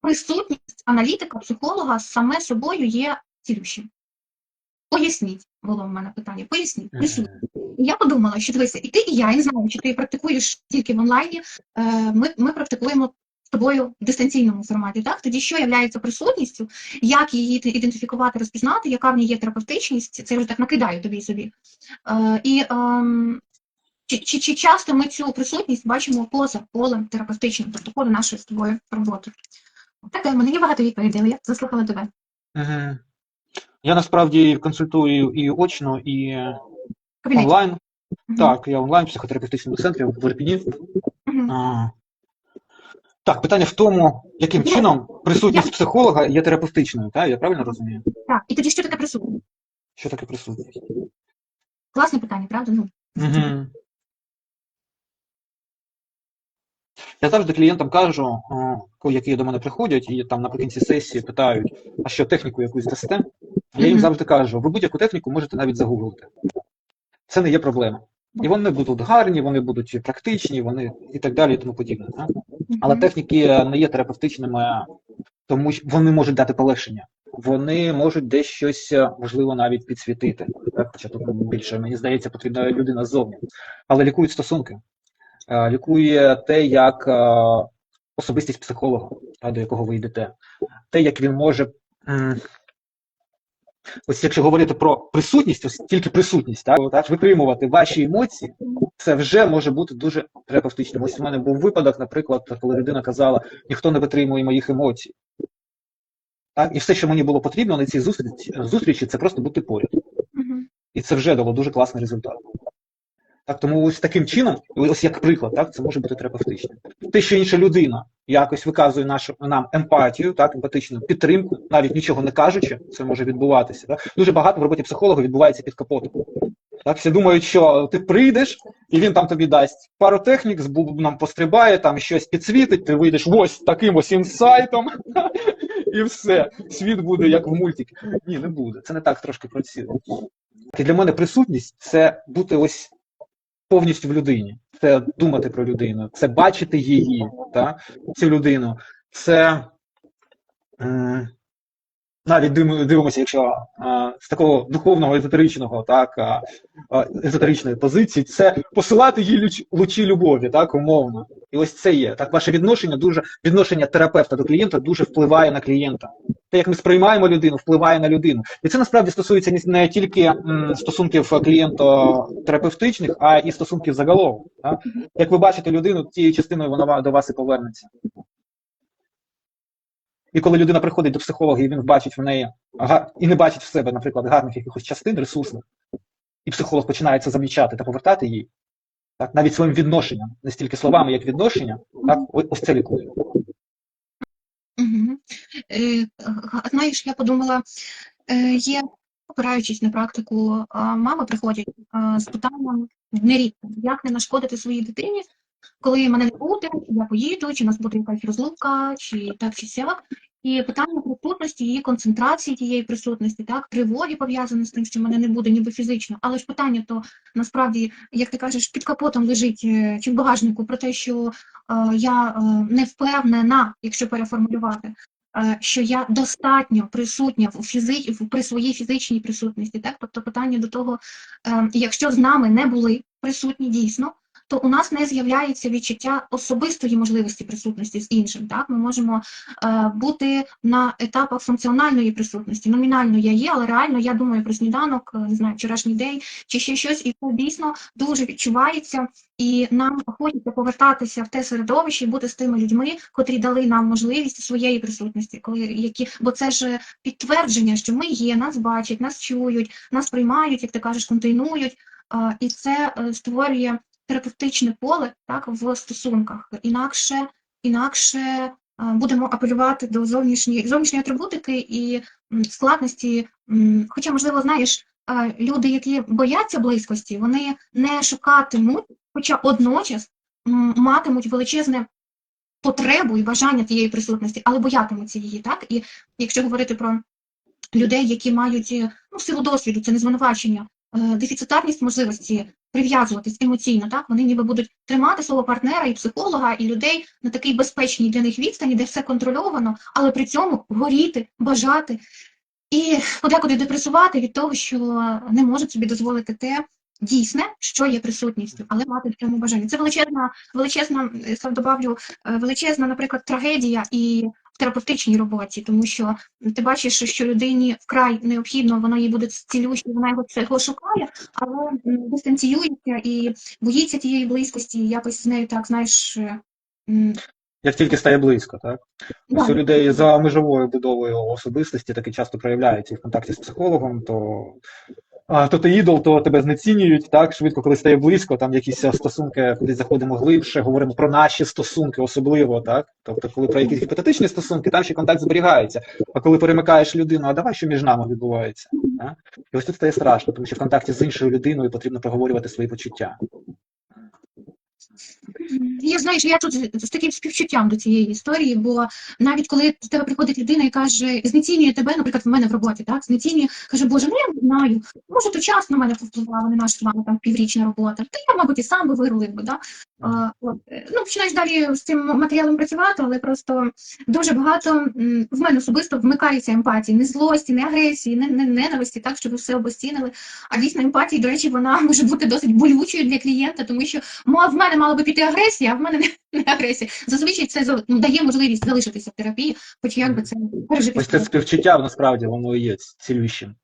присутність аналітика, психолога саме собою є цілющим. Поясніть, було в мене питання. Поясніть, присутність. Я подумала, що дивися, і ти, і я, я не знаю, чи ти практикуєш тільки в онлайні. Е, ми, ми практикуємо з тобою в дистанційному форматі. Так, тоді що є присутністю, як її ідентифікувати, розпізнати, яка в ній є терапевтичність, це я вже так накидаю тобі собі. Е, і ем, чи, чи, чи часто ми цю присутність бачимо поза полем терапевтичним, тобто поза нашої з тобою роботи? Так, в мене є багато відповідей, але я заслухала тебе. Мгм. Я насправді консультую і очно, і В кабінеті. онлайн. Мгм. Так, я онлайн в психотерапевтичному центрі в Ірпіні. Мгм. А, Так, питання в тому, яким Я- чином присутність психолога є терапевтичною, так? Я правильно розумію? Так, і тоді що таке присутність? Що таке присутність? Класне питання, правда? Ну, Угу. Я завжди клієнтам кажу, які до мене приходять, і там наприкінці сесії питають, а що техніку якусь дасте? Я їм завжди кажу, ви будь-яку техніку можете навіть загуглити. Це не є проблема. І вони будуть гарні, вони будуть практичні, вони і так далі, і тому подібне. так? Але техніки не є терапевтичними, тому що вони можуть дати полегшення. Вони можуть десь щось е, можливо навіть підсвітити. Так? Хоча тут більше, мені здається, потрібна людина ззовні. Але лікують стосунки. Е, Лікує те, як е, особистість психолога, до якого ви йдете. Те, як він може. Ось якщо говорити про присутність, ось тільки присутність, так, так витримувати ваші емоції, це вже може бути дуже терапевтичним. Ось у мене був випадок, наприклад, коли людина казала, ніхто не витримує моїх емоцій. Так? І все, що мені було потрібно на цій зустрічі, зустрічі, це просто бути поряд. Мгм. І це вже дало дуже класний результат. Так, тому ось таким чином, ось як приклад, так, це може бути терапевтичним. Те, що інша людина якось виказує нашу, нам емпатію, так, емпатичну підтримку, навіть нічого не кажучи, це може відбуватися. Так. Дуже багато в роботі психолога відбувається під капотом. Так, всі думають, що ти прийдеш, і він там тобі дасть пару технік, з бубном пострибає, там щось підсвітить, ти вийдеш ось таким ось інсайтом, і все. Світ буде як в мультикі. Ні, не буде. Це не так трошки працює. І для мене присутність це бути ось повністю в людині. Це думати про людину, це бачити її, та, цю людину. Це м, навіть дивимо- дивимося, якщо з такого духовного езотеричного, так, езотеричної позиції, це посилати їй лучі любові, так, умовно. І ось це є. Так, ваше відношення дуже відношення терапевта до клієнта дуже впливає на клієнта. Те, як ми сприймаємо людину, впливає на людину. І це насправді стосується не- тільки стосунків клієнто-терапевтичних, а і стосунків загалом. Так? Як ви бачите людину, тією частиною вона до вас і повернеться. І коли людина приходить до психолога, і він бачить в неї і не бачить в себе, наприклад, гарних якихось частин, ресурсних, і психолог починає це замічати та повертати їй, так, навіть своїм відношенням, не стільки словами, як відношення, так, ось, це лікує. Е, Знаєш, я подумала, е, є, опираючись на практику, мами приходять з питанням нерідко, як не нашкодити своїй дитині, коли мене не буде, я поїду, чи у нас буде якась розлука, чи так, чи сяк. І питання присутності, її концентрації тієї присутності, так, тривоги пов'язані з тим, що мене не буде, ніби фізично. Але ж питання то насправді, як ти кажеш, під капотом лежить е, чи в багажнику про те, що е, я е, не впевнена, якщо переформулювати, е, що я достатньо присутня в фізи... при своїй фізичній присутності. Так? Тобто питання до того, е, якщо з нами не були присутні дійсно, то у нас не з'являється відчуття особистої можливості присутності з іншим. Так? Ми можемо е, бути на етапах функціональної присутності. Номінально я є, але реально я думаю про сніданок, е, не знаю, вчорашній день чи ще щось, і це дійсно дуже відчувається. І нам хочеться повертатися в те середовище і бути з тими людьми, котрі дали нам можливість своєї присутності, коли які, бо це ж підтвердження, що ми є, нас бачать, нас чують, нас приймають, як ти кажеш, контейнують. А, і це е, створює терапевтичне поле так в стосунках. Інакше, інакше е, будемо апелювати до зовнішньої зовнішньої атрибутики і складності. Хоча, можливо, знаєш, е, люди, які бояться близькості, вони не шукатимуть, хоча одночас матимуть величезне потребу і бажання тієї присутності, але боятимуться її, так? І якщо говорити про людей, які мають е, ну, силу досвіду, це не звинувачення, дефіцитарність можливості прив'язуватись емоційно, так вони ніби будуть тримати свого партнера і психолога, і людей на такій безпечній для них відстані, де все контрольовано, але при цьому горіти, бажати і подекуди депресувати від того, що не можуть собі дозволити те дійсне, що є присутністю, але мати в цьому бажання. Це величезна, величезна, е, добавлю, е, величезна, наприклад, трагедія і терапевтичній роботі, тому що ти бачиш, що людині вкрай необхідно, воно їй буде цілюще, вона його цього шукає, але дистанціюється і боїться тієї близькості, і якось з нею так, знаєш. е, Як тільки стає близько, так? да, Ось у людей за межовою будовою особистості таке часто проявляється і в контакті з психологом, то, то ти ідол, то тебе знецінюють, так, швидко, коли стає близько, там якісь стосунки, куди заходимо глибше, говоримо про наші стосунки особливо, так? Тобто, коли про якісь гіпотетичні стосунки, там ще контакт зберігається. А коли перемикаєш людину, а давай, що між нами відбувається? Так? І ось тут стає страшно, тому що в контакті з іншою людиною потрібно проговорювати свої почуття. Я знаю, що я тут з таким співчуттям до цієї історії, бо навіть коли до тебе приходить людина і каже, знецінює тебе, наприклад, в мене в роботі, так знецінює, каже, Боже, ну я не знаю, може, то час на мене повпливала, не наша з вами там піврічна робота. Та я, мабуть, і сам би вирулив би. Да? А, от, е, ну, починаєш далі з цим матеріалом працювати, але просто дуже багато в мене особисто вмикається емпатії, не злості, не агресії, не, не ненависті, так, щоб все обостінили. А дійсно емпатія, до речі, вона може бути досить болючою для клієнта, тому що мо- в мене мала би піти агресія, а в мене не, агресія. Зазвичай це ну, дає можливість залишитися в терапії, хоч як би це пережити. Ось це співчуття насправді воно є цілющим.